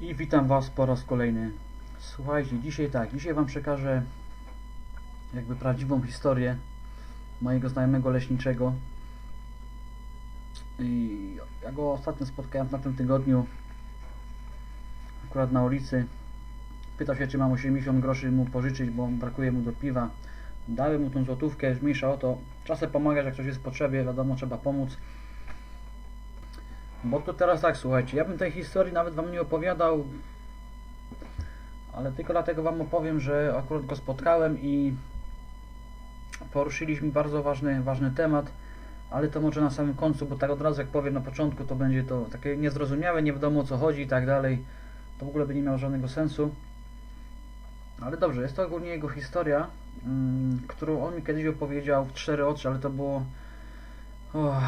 I witam Was po raz kolejny. Słuchajcie, dzisiaj tak, dzisiaj Wam przekażę jakby prawdziwą historię mojego znajomego leśniczego. I ja go ostatnio spotkałem na tym tygodniu, akurat na ulicy. Pytał się, czy mam 80 groszy mu pożyczyć, bo brakuje mu do piwa. Dałem mu tą złotówkę, mniejsza o to. Czasem pomagać, jak ktoś jest w potrzebie, wiadomo, trzeba pomóc. Bo to teraz tak, słuchajcie, ja bym tej historii nawet Wam nie opowiadał, ale tylko dlatego Wam opowiem, że akurat go spotkałem i poruszyliśmy bardzo ważny, ważny temat, ale to może na samym końcu, bo tak od razu jak powiem na początku, to będzie to takie niezrozumiałe, nie wiadomo o co chodzi i tak dalej. To w ogóle by nie miało żadnego sensu. Ale dobrze, jest to ogólnie jego historia, mm, którą on mi kiedyś opowiedział w cztery oczy, ale to było... Oh,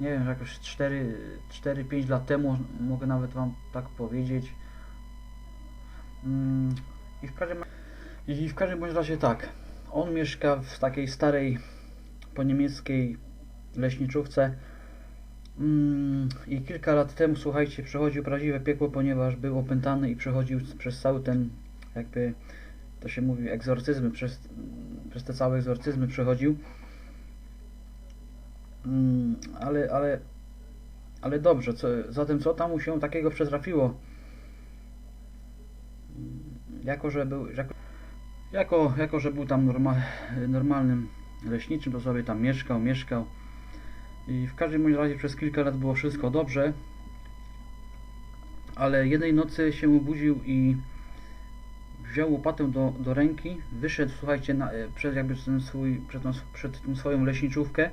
nie wiem, jakoś 4-5 lat temu, mogę nawet Wam tak powiedzieć. Mm, I w każdym, i w każdym bądź razie tak, on mieszka w takiej starej po niemieckiej leśniczówce Mm, i kilka lat temu, słuchajcie, przechodził prawdziwe piekło, ponieważ był opętany i przechodził przez cały ten, jakby to się mówi, egzorcyzmy, przez, przez te całe egzorcyzmy przechodził. Mm, ale, ale, ale dobrze, co, zatem co tam mu się takiego przetrafiło? Mm, Jako, że był, jako, jako, jako że był tam norma, normalnym leśniczym, to sobie tam mieszkał, mieszkał. I w każdym bądź razie przez kilka lat było wszystko dobrze. Ale jednej nocy się obudził i wziął łopatę do, do ręki, wyszedł, słuchajcie, na, e, przed jakby ten swój, przed, przed tą swoją leśniczówkę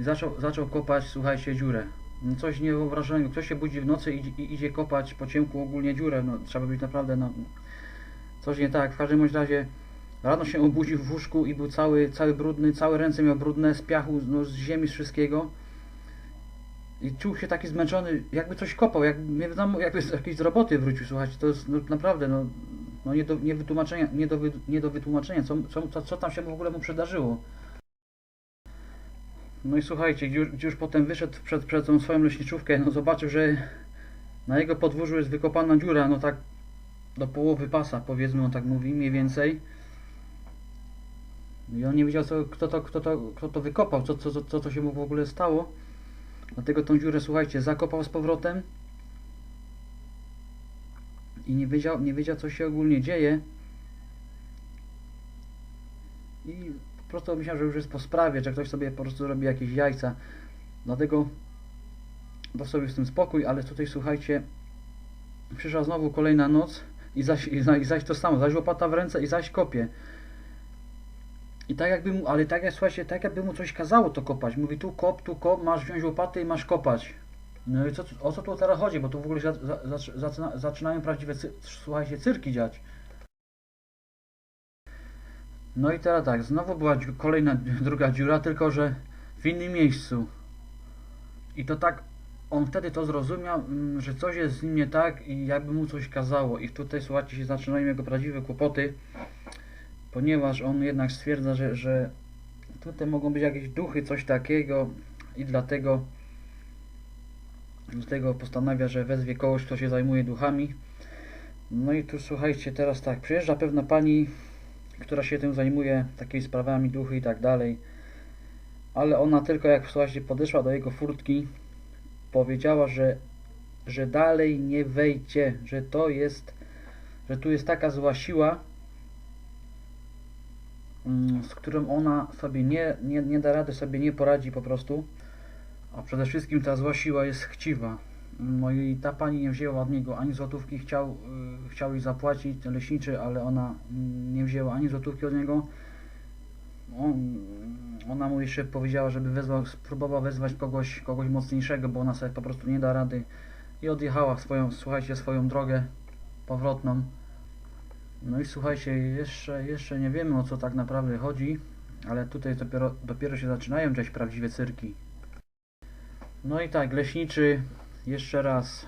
i zaczął, zaczął kopać, słuchajcie, dziurę. No coś niewyobrażalnego. Ktoś się budzi w nocy i, idzie kopać po ciemku ogólnie dziurę. No, trzeba być naprawdę, no, coś nie tak. W każdym razie rano się obudził w łóżku i był cały, cały brudny, całe ręce miał brudne z piachu, no, z ziemi, z wszystkiego. I czuł się taki zmęczony, jakby coś kopał, jak, nie wiadomo, jakby z jakiejś roboty wrócił, słuchajcie, to jest no, naprawdę, no, no nie, do, nie, wytłumaczenia, nie, do, nie do wytłumaczenia, co, co, co tam się w ogóle mu przydarzyło. No i słuchajcie, już, potem wyszedł przed, przed tą swoją leśniczówkę, no zobaczył, że na jego podwórzu jest wykopana dziura, no tak do połowy pasa, powiedzmy, on tak mówi, mniej więcej. I on nie wiedział, co, kto, to, kto, to, kto to wykopał, co, co, co, co to się mu w ogóle stało. Dlatego tą dziurę, słuchajcie, zakopał z powrotem. I nie wiedział, nie wiedział co się ogólnie dzieje. I po prostu myślał, że już jest po sprawie, że ktoś sobie po prostu robi jakieś jajca. Dlatego dał sobie z tym spokój, ale tutaj słuchajcie, przyszła znowu kolejna noc i zaś, i, i zaś to samo, zaś łopata w ręce i zaś kopie. I tak jakby mu, ale tak jak słuchajcie, tak jakby mu coś kazało to kopać. Mówi tu kop, tu kop, masz wziąć łopatę i masz kopać. No i co, o co tu teraz chodzi? Bo tu w ogóle za, za, zac- zaczyna, zaczynają prawdziwe, słuchajcie, cyrki dziać. No i teraz tak, znowu była kolejna druga dziura, tylko że w innym miejscu. I to tak, on wtedy to zrozumiał, mm, że coś jest z nim nie tak i jakby mu coś kazało. I tutaj, słuchajcie, się zaczynają jego prawdziwe kłopoty, ponieważ on jednak stwierdza, że, że tutaj mogą być jakieś duchy, coś takiego i dlatego dlatego postanawia, że wezwie kogoś, kto się zajmuje duchami. No i tu słuchajcie, teraz tak, przyjeżdża pewna pani, która się tym zajmuje, takimi sprawami, duchy i tak dalej. Ale ona tylko jak słuchajcie, podeszła do jego furtki, powiedziała, że, że dalej nie wejdzie, że to jest, że tu jest taka zła siła, mm, z którą ona sobie nie, nie, nie da rady, sobie nie poradzi po prostu. A przede wszystkim ta zła siła jest chciwa. No i ta pani nie wzięła od niego ani złotówki, chciał, y, chciał jej zapłacić leśniczy, ale ona mm, nie wzięła ani złotówki od niego. On, ona mu jeszcze powiedziała, żeby wezwał, spróbował wezwać kogoś, kogoś mocniejszego, bo ona sobie po prostu nie da rady. I odjechała swoją, słuchajcie, swoją drogę powrotną. No i słuchajcie, jeszcze, jeszcze nie wiemy o co tak naprawdę chodzi, ale tutaj dopiero, dopiero się zaczynają dziać prawdziwe cyrki. No i tak, leśniczy jeszcze raz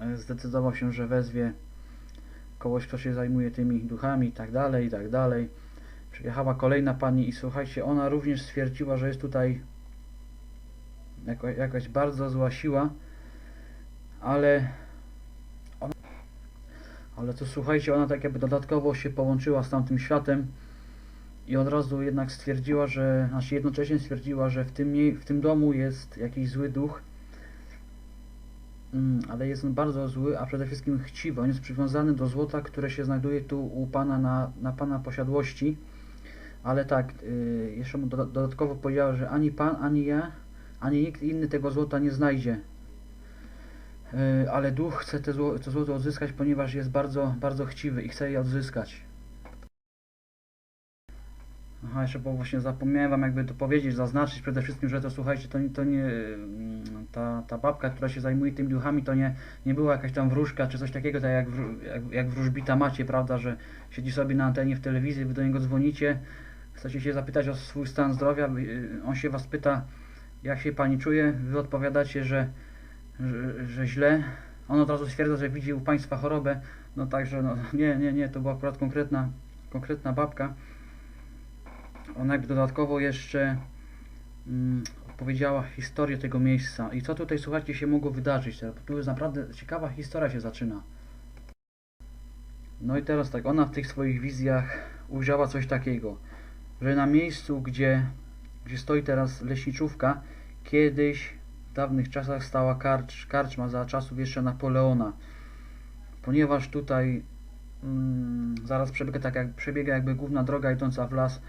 e, zdecydował się, że wezwie kogoś, kto się zajmuje tymi duchami i tak dalej, i tak dalej. Przyjechała kolejna pani i słuchajcie, ona również stwierdziła, że jest tutaj jako, jakaś bardzo zła siła, ale Ale to słuchajcie, ona tak jakby dodatkowo się połączyła z tamtym światem i od razu jednak stwierdziła, że, znaczy jednocześnie stwierdziła, że w tym, w tym domu jest jakiś zły duch, Mm, ale jest on bardzo zły, a przede wszystkim chciwy. On jest przywiązany do złota, które się znajduje tu u pana na, na pana posiadłości. Ale tak, y, jeszcze mu doda- dodatkowo powiedziała, że ani pan, ani ja, ani nikt inny tego złota nie znajdzie. Y, ale duch chce te zło, to złoto odzyskać, ponieważ jest bardzo, bardzo chciwy i chce je odzyskać. Aha, jeszcze bo właśnie zapomniałem wam jakby to powiedzieć, zaznaczyć przede wszystkim, że to słuchajcie, to, to nie mm, ta, ta babka, która się zajmuje tymi duchami, to nie, nie była jakaś tam wróżka czy coś takiego, tak jak, jak, jak wróżbita macie, prawda, że siedzi sobie na antenie w telewizji, wy do niego dzwonicie, chcecie się zapytać o swój stan zdrowia, wy- on się was pyta, jak się pani czuje, wy odpowiadacie, że, że, że źle, on od razu stwierdza, że widzi u państwa chorobę, no także no, nie, nie, nie, to była akurat konkretna, konkretna babka. Ona jakby dodatkowo jeszcze mm, opowiedziała historię tego miejsca i co tutaj słuchajcie się mogło wydarzyć. Tu jest naprawdę ciekawa historia się zaczyna. No i teraz tak, ona w tych swoich wizjach ujrzała coś takiego, że na miejscu, gdzie, gdzie stoi teraz leśniczówka, kiedyś w dawnych czasach stała karcz, karczma za czasów jeszcze Napoleona. Ponieważ tutaj mm, zaraz przebiega, tak jak, przebiega jakby główna droga idąca w las,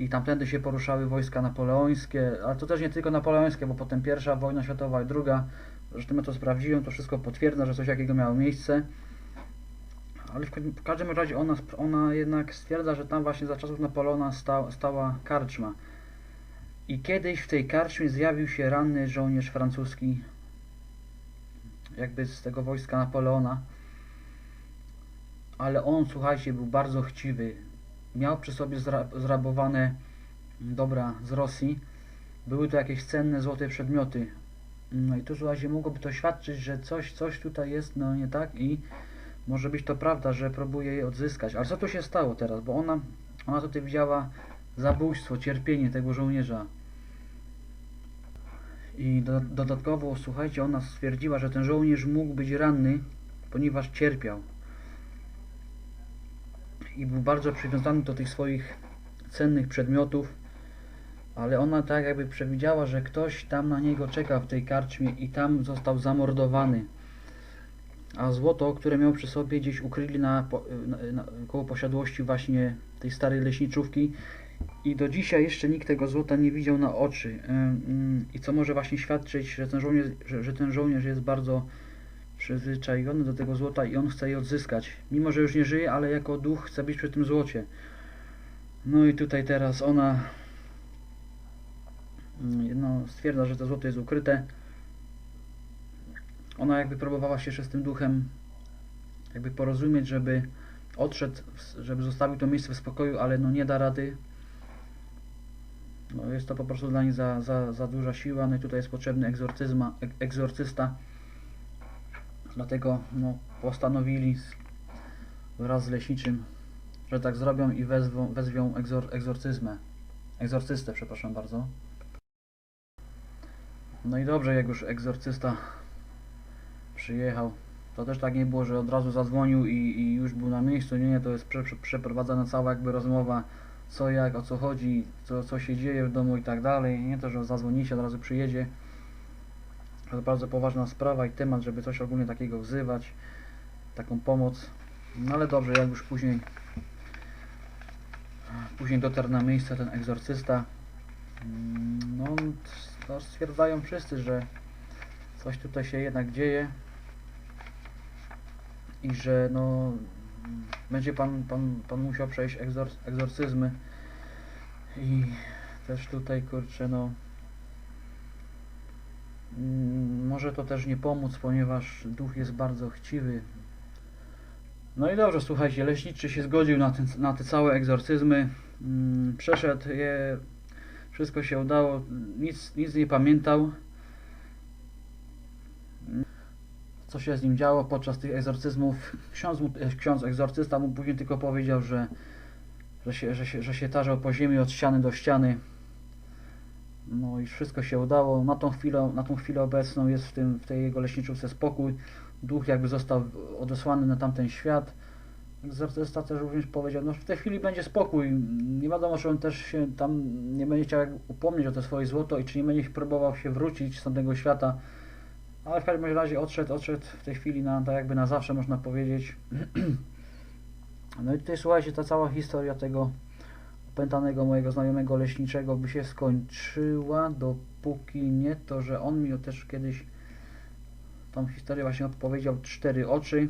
i tamtędy się poruszały wojska napoleońskie, ale to też nie tylko napoleońskie, bo potem pierwsza wojna światowa i druga, zresztą ja to sprawdziłem, to wszystko potwierdza, że coś takiego miało miejsce. Ale w, ka- w każdym razie ona, ona jednak stwierdza, że tam właśnie za czasów Napoleona sta, stała karczma. I kiedyś w tej karczmie zjawił się ranny żołnierz francuski, jakby z tego wojska Napoleona. Ale on, słuchajcie, był bardzo chciwy, miał przy sobie zra zrabowane dobra z Rosji. Były to jakieś cenne złote przedmioty. No i tu słuchajcie, mogłoby to świadczyć, że coś, coś tutaj jest no nie tak i może być to prawda, że próbuje je odzyskać. Ale co tu się stało teraz? Bo ona, ona tutaj widziała zabójstwo, cierpienie tego żołnierza. I do, dodatkowo, słuchajcie, ona stwierdziła, że ten żołnierz mógł być ranny, ponieważ cierpiał i był bardzo przywiązany do tych swoich cennych przedmiotów, ale ona tak jakby przewidziała, że ktoś tam na niego czeka w tej karczmie i tam został zamordowany. A złoto, które miał przy sobie, gdzieś ukryli na, na, na koło posiadłości właśnie tej starej leśniczówki i do dzisiaj jeszcze nikt tego złota nie widział na oczy. I co może właśnie świadczyć, że ten żołnierz, że, że ten żołnierz jest bardzo przyzwyczajony do tego złota i on chce je odzyskać. Mimo, że już nie żyje, ale jako duch chce być przy tym złocie. No i tutaj teraz ona no, stwierdza, że to złoto jest ukryte. Ona jakby próbowała się jeszcze z tym duchem jakby porozumieć, żeby odszedł, żeby zostawił to miejsce w spokoju, ale no nie da rady. No jest to po prostu dla niej za, za, za duża siła, no i tutaj jest potrzebny egzorcyzma, egzorcysta. Dlatego no, postanowili wraz z leśniczym, że tak zrobią i wezwą, wezwią egzor, egzorcyzmę. Egzorcystę, przepraszam bardzo. No i dobrze, jak już egzorcysta przyjechał. To też tak nie było, że od razu zadzwonił i, i już był na miejscu. Nie, nie, to jest prze, prze, przeprowadzana cała jakby rozmowa, co jak, o co chodzi, co, co się dzieje w domu i tak dalej. Nie to, że zadzwonicie, od razu przyjedzie. To bardzo poważna sprawa i temat, żeby coś ogólnie takiego wzywać, taką pomoc. No ale dobrze, jak już później później dotarł na miejsce ten egzorcysta, mm, no stwierdzają wszyscy, że coś tutaj się jednak dzieje i że no będzie pan, pan, pan musiał przejść egzor, egzorcyzmy i też tutaj kurczę no może to też nie pomóc, ponieważ duch jest bardzo chciwy. No i dobrze, słuchajcie, leśniczy się zgodził na, na te całe egzorcyzmy. Mm, Przeszedł je, wszystko się udało, nic, nic nie pamiętał. Mm, Co się z nim działo podczas tych egzorcyzmów. Ksiądz, mu, e, ksiądz egzorcysta mu później tylko powiedział, że, że, się, że, się, że się tarzał po ziemi od ściany do ściany. No i wszystko się udało. Na tą chwilę, na tą chwilę obecną jest w, tym, w tej jego leśniczówce spokój. Duch jakby został odesłany na tamten świat. Egzorcysta też również powiedział, no w tej chwili będzie spokój. Nie wiadomo, czy on też się tam nie będzie chciał upomnieć o to swoje złoto i czy nie będzie próbował się wrócić z tamtego świata. Ale w każdym razie odszedł, odszedł w tej chwili na, tak jakby na zawsze można powiedzieć. No i tutaj słuchajcie, ta cała historia tego opętanego mojego znajomego leśniczego by się skończyła, dopóki nie to, że on mi też kiedyś tą historię właśnie opowiedział cztery oczy.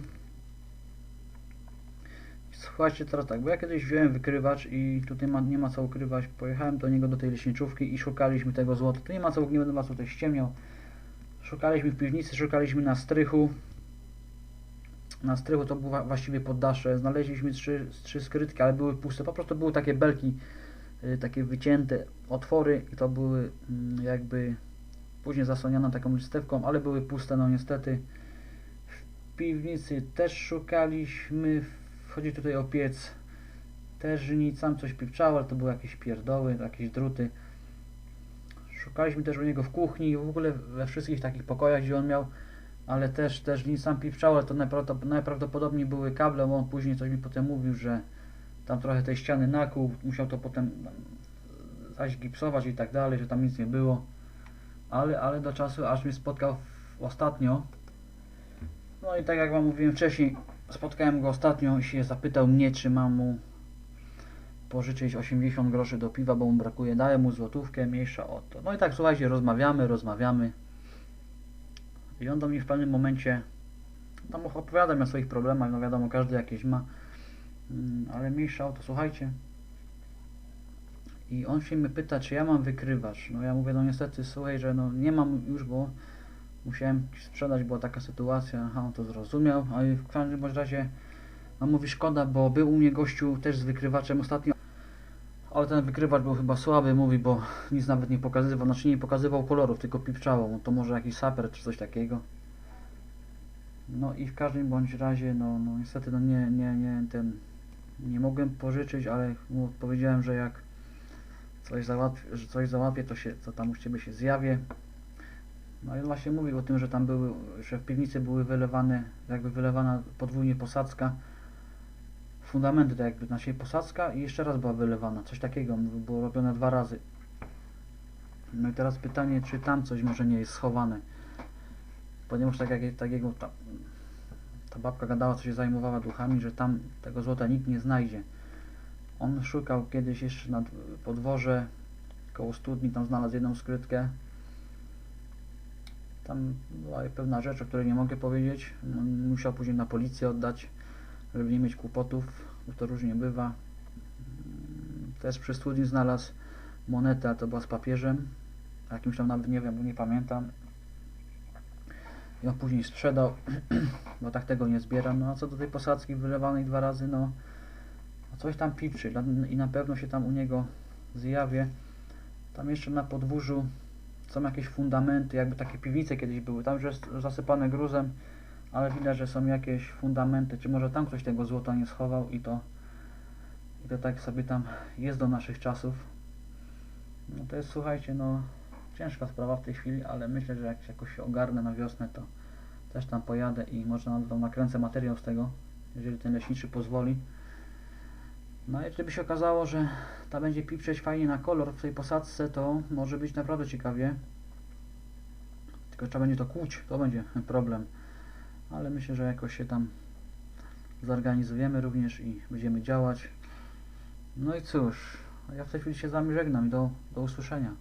Słuchajcie teraz tak, bo ja kiedyś wziąłem wykrywacz i tutaj ma, nie ma co ukrywać. Pojechałem do niego do tej leśniczówki i szukaliśmy tego złota. Tu nie ma co, nie będę was tutaj ściemniał. Szukaliśmy w piwnicy, szukaliśmy na strychu. Na strychu to było właściwie poddasze. Znaleźliśmy trzy, trzy skrytki, ale były puste. Po prostu były takie belki, y, takie wycięte otwory i to były mm, jakby później zasłaniane taką listewką, ale były puste, no niestety. W piwnicy też szukaliśmy. Chodzi tutaj o piec. Też nic, tam coś piwczało, ale to były jakieś pierdoły, jakieś druty. Szukaliśmy też u niego w kuchni, w ogóle we wszystkich takich pokojach, gdzie on miał, ale też, też nic tam piwczało, ale to najprawdopod- najprawdopodobniej były kable, bo on później coś mi potem mówił, że tam trochę tej ściany nakłuł, musiał to potem zaś gipsować i tak dalej, że tam nic nie było. Ale, ale do czasu, aż mnie spotkał ostatnio. No i tak jak Wam mówiłem wcześniej, spotkałem go ostatnio i się zapytał mnie, czy mam mu pożyczyć 80 groszy do piwa, bo mu brakuje. Dałem mu złotówkę, mniejsza o to. No i tak słuchajcie, rozmawiamy, rozmawiamy. I on do mnie w pewnym momencie tam opowiada mi o swoich problemach, no wiadomo, każdy jakieś ma. Mm, Ale mniejsza o to, słuchajcie. I on się mnie pyta, czy ja mam wykrywacz. No ja mówię, no niestety, słuchaj, że no nie mam już, bo musiałem sprzedać, była taka sytuacja. Aha, on to zrozumiał, ale w każdym razie no mówi szkoda, bo był u mnie gościu też z wykrywaczem ostatnio. Ale ten wykrywacz był chyba słaby, mówi, bo nic nawet nie pokazywał, znaczy nie pokazywał kolorów, tylko pipczało. To może jakiś saper czy coś takiego. No i w każdym bądź razie, no, no niestety no nie, nie, nie, ten, nie mogłem pożyczyć, ale mu powiedziałem, że jak coś załatwię, że coś załatwię, to się, to tam u Ciebie się zjawię. No i właśnie mówił o tym, że tam były, że w piwnicy były wylewane, jakby wylewana podwójnie posadzka. Fundamenty tak jakby, znaczy posadzka i jeszcze raz była wylewana, coś takiego, było robione dwa razy. No i teraz pytanie, czy tam coś może nie jest schowane. Ponieważ tak jak takiego ta, ta babka gadała, co się zajmowała duchami, że tam tego złota nikt nie znajdzie. On szukał kiedyś jeszcze na podworze koło studni, tam znalazł jedną skrytkę. Tam była pewna rzecz, o której nie mogę powiedzieć. On musiał później na policję oddać, żeby nie mieć kłopotów, bo to różnie bywa. Też przy studni znalazł monetę, to była z papieżem. Jakimś tam nawet nie wiem, bo nie pamiętam. I on później sprzedał, bo tak tego nie zbieram. No a co do tej posadzki wylewanej dwa razy, no no coś tam pipczy i na pewno się tam u niego zjawię. Tam jeszcze na podwórzu są jakieś fundamenty, jakby takie piwnice kiedyś były. Tam już jest zasypane gruzem, ale widać, że są jakieś fundamenty. Czy może tam ktoś tego złota nie schował i to, i to tak sobie tam jest do naszych czasów. No to jest, słuchajcie, no ciężka sprawa w tej chwili, ale myślę, że jak się jakoś ogarnę na wiosnę, to też tam pojadę i może nawet nakręcę materiał z tego, jeżeli ten leśniczy pozwoli. No i gdyby się okazało, że ta będzie piprzeć fajnie na kolor w tej posadzce, to może być naprawdę ciekawie. Tylko trzeba będzie to kłuć, to będzie problem. Ale myślę, że jakoś się tam zorganizujemy również i będziemy działać. No i cóż, ja w tej chwili się z Wami żegnam i do, do usłyszenia.